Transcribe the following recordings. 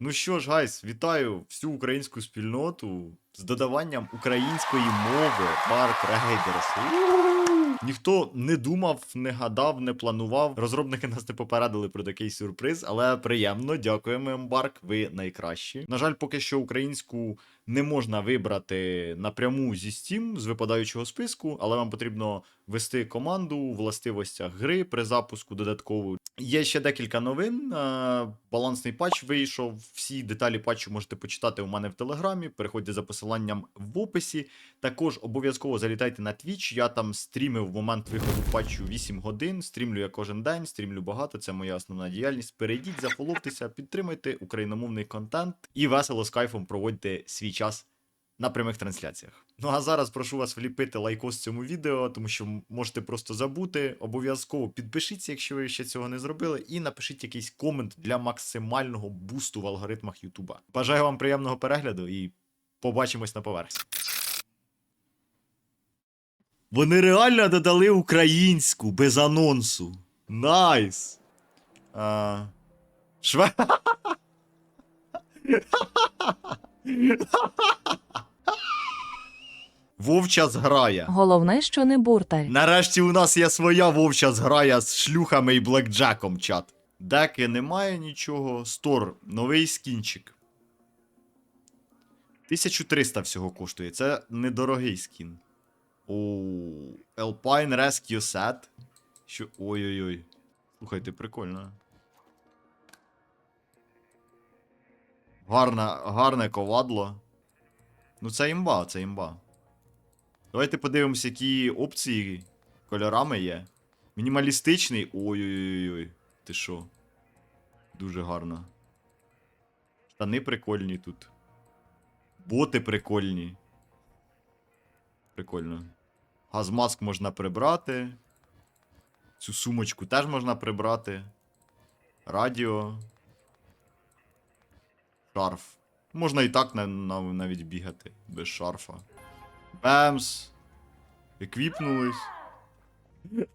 Ну що ж, гайс, вітаю всю українську спільноту з додаванням української мови Park Raiders. Ніхто не думав, не гадав, не планував. Розробники нас не попередили про такий сюрприз, але приємно, дякуємо, Ембарк. Ви найкращі. На жаль, поки що українську не можна вибрати напряму зі Steam з випадаючого списку, але вам потрібно ввести команду у властивостях гри при запуску додаткову. Є ще декілька новин. Балансний патч вийшов. Всі деталі патчу можете почитати у мене в телеграмі. Переходьте за посиланням в описі. Також обов'язково залітайте на Twitch. Я там стрімив в момент виходу патчу 8 годин. Стрімлю я кожен день, стрімлю багато. Це моя основна діяльність. Перейдіть, зафоловтеся, підтримайте україномовний контент і весело з кайфом проводьте свій час на прямих трансляціях. Ну а зараз прошу вас вліпити лайкос цьому відео, тому що можете просто забути. Обов'язково підпишіться, якщо ви ще цього не зробили, і напишіть якийсь комент для максимального бусту в алгоритмах Ютуба. Бажаю вам приємного перегляду і побачимось на поверхні. Вони реально додали українську без анонсу. Найс! А... Шве... Вовча зграя. Головне, що не бурталь. Нарешті у нас є своя вовча зграя з шлюхами і блекджеком, чат. Деки немає нічого. Стор, новий скінчик. 1300 всього коштує. Це недорогий скін. Оу. Alpine Rescue Set. Що. Ой-ой-ой. Слухайте, прикольно. Гарна, гарне ковадло. Ну, це імба, це імба. Давайте подивимося, які опції кольорами є. Мінімалістичний. Ой-ой-ой. Ти що? Дуже гарно. Штани прикольні тут. Боти прикольні. Прикольно. Газмаск можна прибрати. Цю сумочку теж можна прибрати. Радіо. Шарф. Можна і так на- на- навіть бігати без шарфа. Бемс. Еквіпнулись.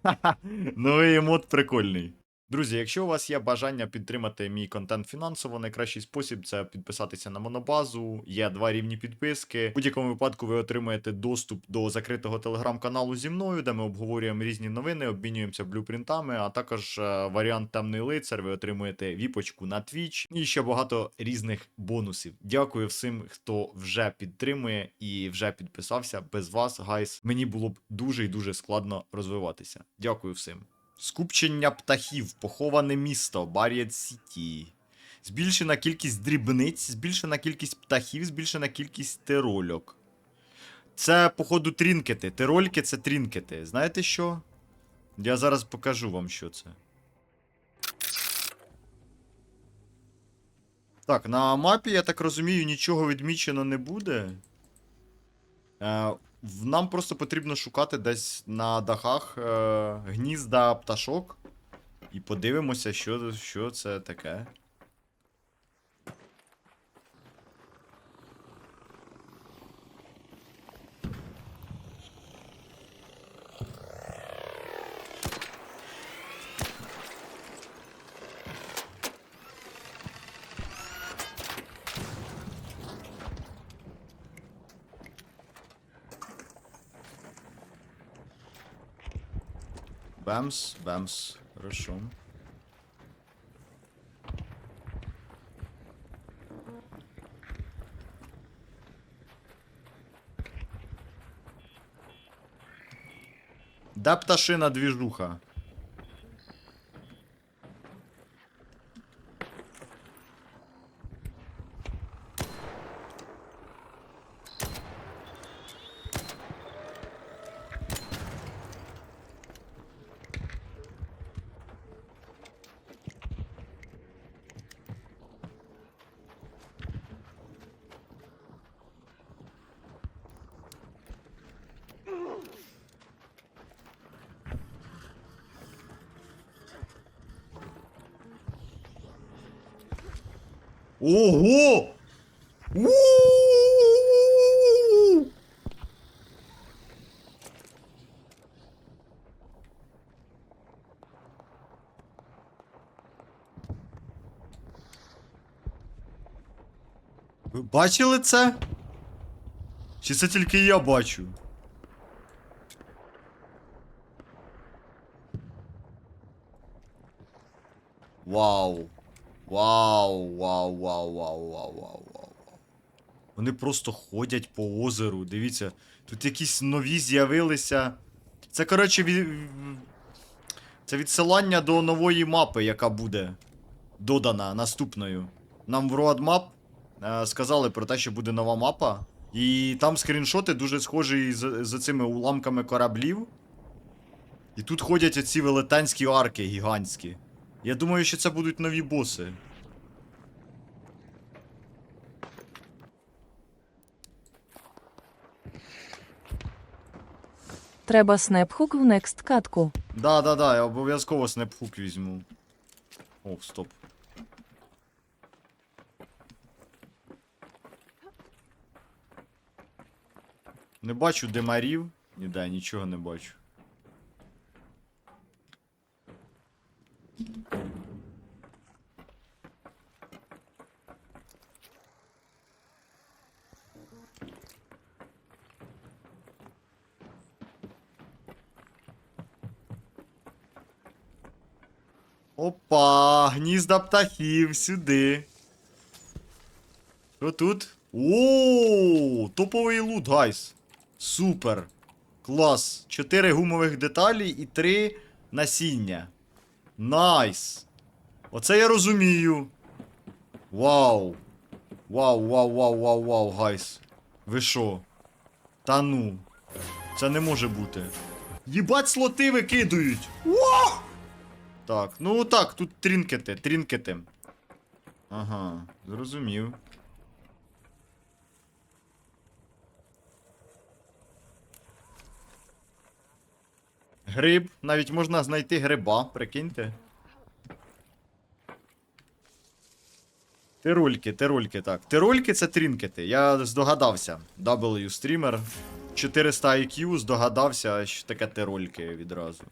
Новий емот прикольний. Друзі, якщо у вас є бажання підтримати мій контент фінансово, найкращий спосіб це підписатися на монобазу. Є два рівні підписки. В будь-якому випадку ви отримаєте доступ до закритого телеграм-каналу зі мною, де ми обговорюємо різні новини, обмінюємося блюпринтами, а також е, варіант темний лицар. Ви отримуєте віпочку на Twitch і ще багато різних бонусів. Дякую всім, хто вже підтримує і вже підписався. Без вас, гайс, мені було б дуже і дуже складно розвиватися. Дякую всім. Скупчення птахів, поховане місто, Баріет Сіті. Збільшена кількість дрібниць, збільшена кількість птахів, збільшена кількість тирольок. Це, походу, трінкети. Тирольки це трінкети. Знаєте що? Я зараз покажу вам, що це. Так, на мапі, я так розумію, нічого відмічено не буде. Е, нам просто потрібно шукати десь на дахах е, гнізда пташок. І подивимося, що, що це таке. Бэмс, бэмс. Хорошо. Да пташина движуха. Ого! У-у-у-у-у-у! Ви бачили це? Чи це тільки я бачу? Вау. Вау, вау, вау, вау, вау, вау, вау. Вони просто ходять по озеру. Дивіться, тут якісь нові з'явилися. Це, коротше, від... це відсилання до нової мапи, яка буде додана наступною. Нам в Roadmap е, сказали про те, що буде нова мапа. І там скріншоти дуже схожі з, з цими уламками кораблів. І тут ходять оці велетенські арки гігантські. Я думаю, що це будуть нові боси. Треба снепхук в некст катку. Да, да, да, я обов'язково снепхук візьму. О, стоп. Не бачу демарів. Ніде, нічого не бачу. Опа, гнізда птахів сюди. Що тут? О, топовий лут, гайс. Супер. Клас. Чотири гумових деталі і три насіння. Найс. Оце я розумію. Вау. Вау, вау, вау, вау, вау, гайс. Ви що? Та ну. Це не може бути. Їбать, слоти викидують. Вау! Так, ну так, тут трінкети, трінкети. Ага, зрозумів. Гриб, навіть можна знайти гриба, прикиньте. Тирульки, тирульки, так. Тирульки це трінкети. Я здогадався. W стрімер. 400 IQ здогадався, що таке тирульки відразу.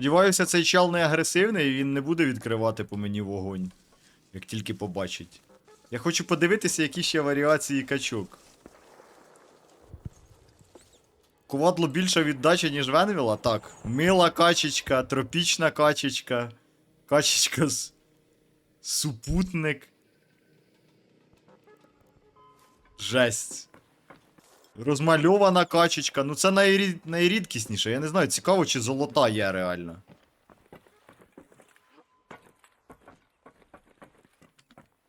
Сподіваюся, цей чел не агресивний і він не буде відкривати по мені вогонь, як тільки побачить. Я хочу подивитися, які ще варіації качок. Кувадло більша віддача, ніж Венвіла? Так. Мила качечка, тропічна качечка, качечка з. Супутник. Жесть. Розмальована качечка. Ну це найрід... найрідкісніше. Я не знаю, цікаво, чи золота є реально.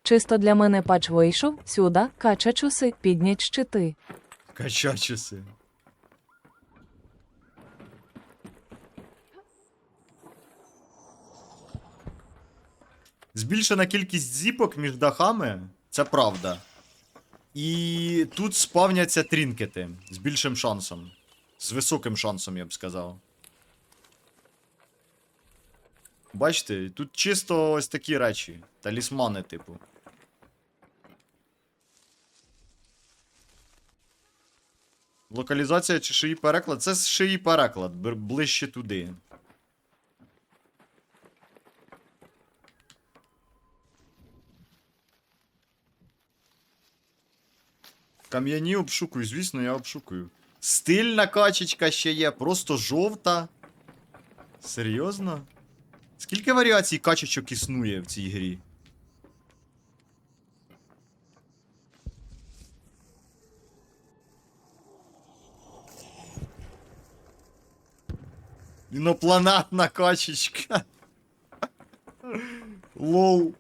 Чисто для мене патч вийшов, сюда, кача чуси, піднять щити. Качачуси. Збільшена кількість зіпок між дахами, це правда. І тут спавняться трінкети з більшим шансом. З високим шансом, я б сказав. Бачите, тут чисто ось такі речі. Талісмани, типу. Локалізація чи шиї переклад? Це шиї переклад, ближче туди. Кам'яні обшукую, звісно, я обшукую. Стильна качечка ще є, просто жовта. Серйозно? Скільки варіацій качечок існує в цій грі? Інопланетна качечка. Лоу.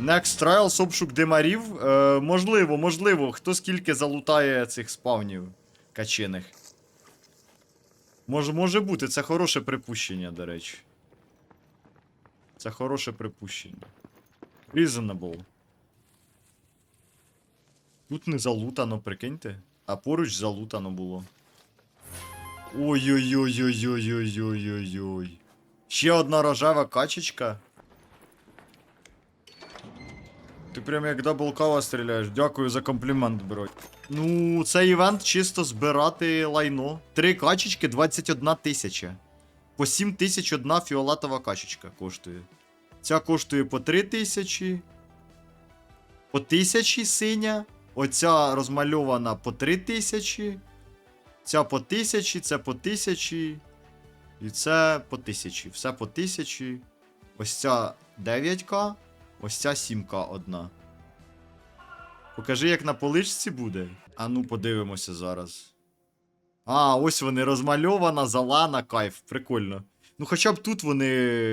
Next Trials обшук димарів. Е, можливо, можливо. Хто скільки залутає цих спавнів качиних. Може, може бути, це хороше припущення, до речі. Це хороше припущення. Reasonable. Тут не залутано, прикиньте. А поруч залутано було. Ой-ой-ой-ой-ой-ой-ой-ой-ой. Ще одна рожева качечка. Ти прям як даблкава стріляєш. Дякую за комплімент, бро. Ну, цей івент чисто збирати лайно. Три качечки 21 тисяча. По 7 тисяч одна фіолетова качечка коштує. Ця коштує по 3 тисячі. По тисячі синя. Оця розмальована по 3 тисячі. Ця по тисячі, це по тисячі. І це по тисячі. Все по тисячі. Ось ця 9к, ось ця 7к одна. Покажи, як на поличці буде. А ну, подивимося зараз. А, ось вони розмальована, залана, кайф. Прикольно. Ну, хоча б тут вони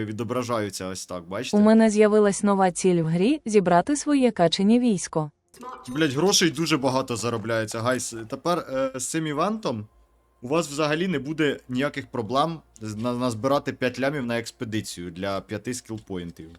відображаються ось так, бачите? У мене з'явилась нова ціль в грі зібрати своє качені військо. Блять, грошей дуже багато заробляється, гайс. Тепер е, з цим івентом у вас взагалі не буде ніяких проблем назбирати 5 лямів на експедицію для 5 скілпоінтів.